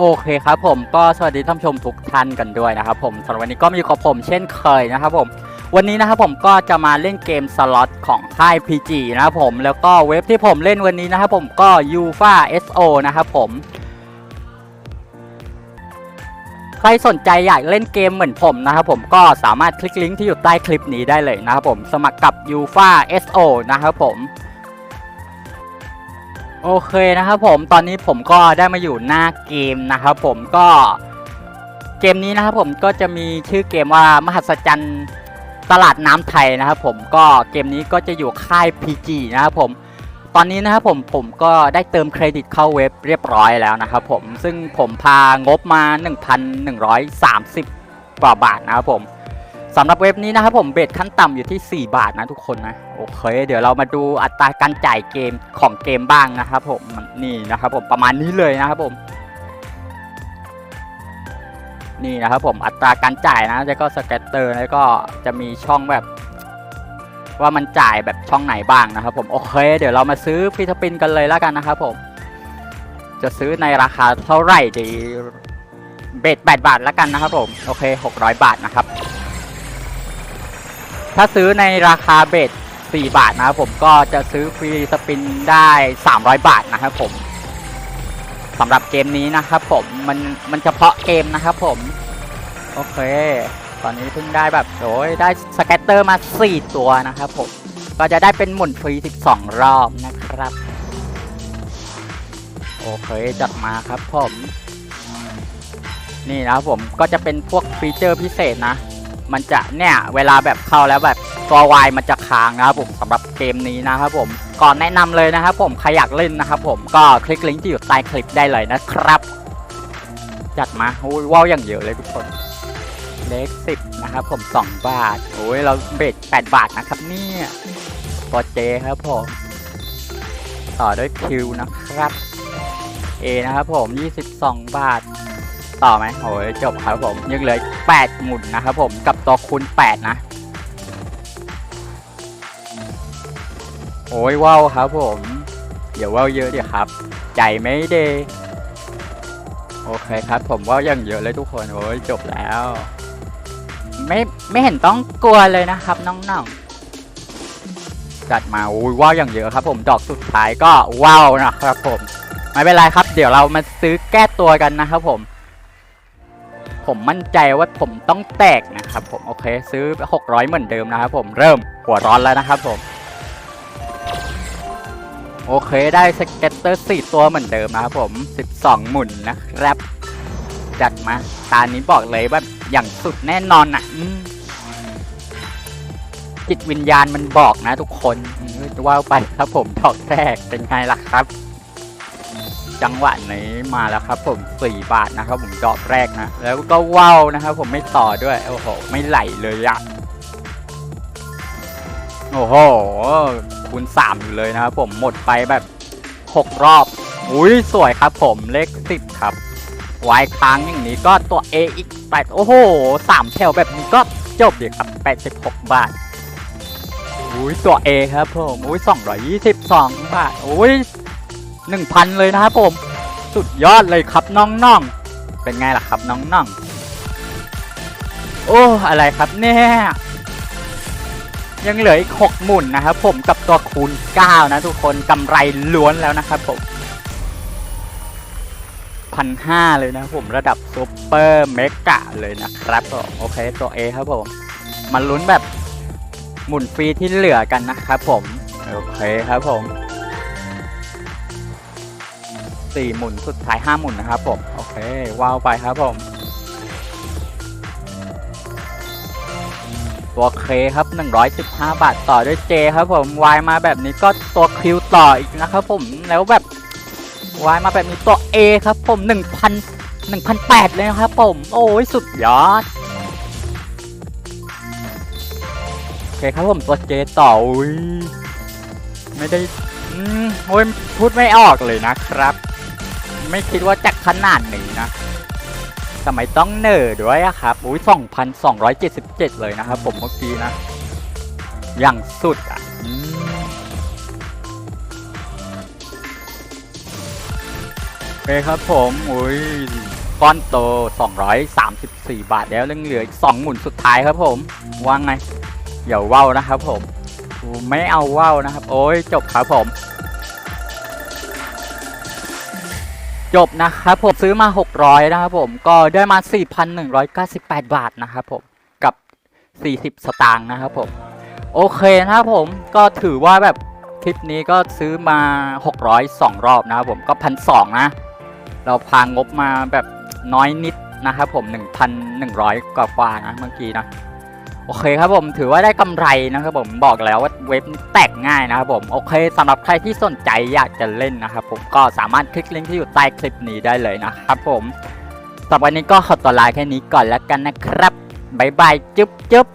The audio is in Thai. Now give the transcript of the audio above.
โอเคครับผมก็สวัสดีท่านผู้ชมทุกท่านกันด้วยนะครับผมสำหรับวันนี้ก็มีกับผมเช่นเคยนะครับผม วันนี้นะครับผมก็จะมาเล่นเกมสล็อตของค่าย PG นะครับผมแล้วก็เว็บที่ผมเล่นวันนี้นะครับผมก็ u f a SO นะครับผมใครสนใจอยากเล่นเกมเหมือนผมนะครับผมก็สามารถคลิกลิงก์ที่อยู่ใต้คลิปนี้ได้เลยนะครับผมสมัครกับ u f a SO นะครับผม โอเคนะครับผมตอนนี้ผมก็ได้มาอยู่หน้าเกมนะครับผมก็เกมนี้นะครับผมก็จะมีชื่อเกมว่ามหัศจรรย์ตลาดน้ำไทยนะครับผมก็เกมนี้ก็จะอยู่ค่าย PG นะครับผมตอนนี้นะครับผมผมก็ได้เติมเครดิตเข้าเว็บเรียบร้อยแล้วนะครับผมซึ่งผมพางบมา 1,130กว่าบาทนะครับผม สำหรับเว็บนี้นะครับผมเบสขั้นต่ำอยู่ที่ 4 บาทนะทุกคนนะโอเค เดี๋ยวเรามาดูอัตราการจ่ายเกมของเกมบ้างนะครับผมนี่นะครับผมประมาณนี้เลยนะครับผมนี่นะครับผมอัตราการจ่ายนะแล้วก็สแกตเตอร์แล้วก็จะมีช่องแบบว่ามันจ่ายแบบช่องไหนบ้างนะครับผมโอเค เดี๋ยวเรามาซื้อฟิทปินกันเลยแล้วกันนะครับผมจะซื้อในราคาเท่าไหร่ดีเบ็ดแปดบาทแล้วกันนะครับผมโอเคหกร้อยบาทนะครับ ถ้าซื้อในราคาเบ็ดสี่บาทนะครับผมก็จะซื้อฟรีสปินได้สามร้อยบาทนะครับผมสำหรับเกมนี้นะครับผมมันมันเฉพาะเกมนะครับผมโอเค ตอนนี้เพิ่งได้แบบโอ้ยได้สแกตเตอร์มา 4 ตัวนะครับผมก็จะได้เป็นหมุนฟรี 12 รอบนะครับ โอเคจัดมาครับผม นี่นะครับผมก็จะเป็นพวกฟีเจอร์พิเศษนะ มันจะเนี่ยเวลาแบบเข้าแล้วแบบตัววายมันจะค้างนะครับผมสำหรับเกมนี้นะครับผมก่อนแนะนำเลยนะครับผมใครอยากเล่นนะครับผมก็คลิกลิงก์ที่อยู่ใต้คลิปได้เลยนะครับจัดมาโอ้ยว้าวอย่างเยอะเลยทุกคนเลขสิบนะครับผม 2 บาท โอ้ย เราเบส8บาทนะครับเนี่ยปอเจครับผม ต่อด้วยคิวนะครับ A นะครับผม 22 บาท ต่อไหมโอ้ยจบครับผมยังเหลือ8หมุนนะครับผมกับตัวคูณ8นะโอ้ยว้าวครับผมเดี๋ยวว้าวเยอะเดี๋ยวครับ ใจไม่เดโอเคครับผมว่าวยังเยอะเลยทุกคนโอ้ยจบแล้ว ไม่ไม่เห็นต้องกลัวเลยนะครับน้องๆจัดมาอุ้ยว้าวอย่างเยอะครับ ผมดอกสุดท้ายก็ว้าวนะครับผมไม่เป็นไรครับ เดี๋ยวเรามาซื้อแก้ตัวกันนะครับผม ผมมั่นใจว่าผมต้องแตกนะครับผมโอเค ซื้อ 600 เหมือนเดิมนะครับผมเริ่มหัวร้อนแล้วนะครับผม โอเคได้สเก็ตเตอร์4ตัวเหมือนเดิมนะครับผม 12 หมุนนะครับ จัดมาตานี้บอกเลยว่าอย่างสุดแน่นอนอะจิตวิญญาณมันบอกนะทุกคนว่าวไปครับผมดอกแรกเป็นไงล่ะครับ จังหวะนี้มาแล้วครับผม 4 บาทนะครับผมดอกแรกนะ แล้วก็ว่าวนะครับผมไม่ต่อด้วย โอ้โห ไม่ไหลเลยอะโอ้โหคูณ3อยู่เลยนะครับผมหมดไปแบบ 6 รอบ อุ้ยสวยครับผมเลข10ครับวายค้างอย่างนี้ก็ตัว A อีกแปดโอ้โหสามแถวแบบนี้ก็จบเลยครับ86บาทอุ้ยตัว A ครับผมอุ้ย222บาทอุ้ย 1,000 เลยนะครับผม สุดยอดเลยครับน้องๆ เป็นไงล่ะครับน้องๆ โอ้ อะไรครับเนี่ยยังเหลืออีก6หมุนนะครับผมกับตัวคูณ 9 นะทุกคนกำไรล้วนแล้วนะครับผมพันห้าเลยนะครับผมระดับซูเปอร์เมกะเลยนะครับผมโอเคตัว A ครับผมมาลุ้นแบบหมุนฟรีที่เหลือกันนะครับผม โอเคครับผม สี่หมุนสุดท้ายห้าหมุนนะครับผม โอเค ว้าวไปครับผม ตัวเคครับ115บาทต่อด้วยเจครับผมวายมาแบบนี้ก็ตัวคิวต่ออีกนะครับผมแล้วแบบวายมาแบบนี้ตัว A ครับผม1,000 1,008เลยนะครับผม โอ้ยสุดยอดโอเคครับผมตัว J ต่ออุ้ยไม่ได้ อืมโอ้ยพูดไม่ออกเลยนะครับ ไม่คิดว่าจะขนาดนี้นะ สมัยต้องเนอร์ด้วยครับ อุ้ย2,277 เลยนะครับผมเมื่อกี้นะ อย่างสุดอะโอเคครับผม อุ้ยก้อนโต 234 บาทแล้วเหลืออีก 2 หมุนสุดท้ายครับผมว่างไงอย่าว่าวนะครับผม ไม่เอาว่าวนะครับ โอ้ยจบครับผม จบนะครับผมซื้อมา 600 นะครับผมก็ได้มา 4,198 บาทนะครับผมกับ 40 สตางค์นะครับผม โอเคนะครับผมก็ถือว่าแบบคลิปนี้ก็ซื้อมา 602 รอบนะครับผมก็พันสนะ เราพางบมาแบบน้อยนิดนะครับผม 1,100 กว่ากว่านะเมื่อกี้นะ โอเคครับผมถือว่าได้กำไรนะครับผมบอกแล้วว่าเว็บแตกง่ายนะครับผมโอเคสำหรับใครที่สนใจอยากจะเล่นนะครับผมก็สามารถคลิกลิงก์ที่อยู่ใต้คลิปนี้ได้เลยนะครับผมสำหรับวันนี้ก็ขอตัวลาแค่นี้ก่อนแล้วกันนะครับบายบายจุ๊บจุ๊บ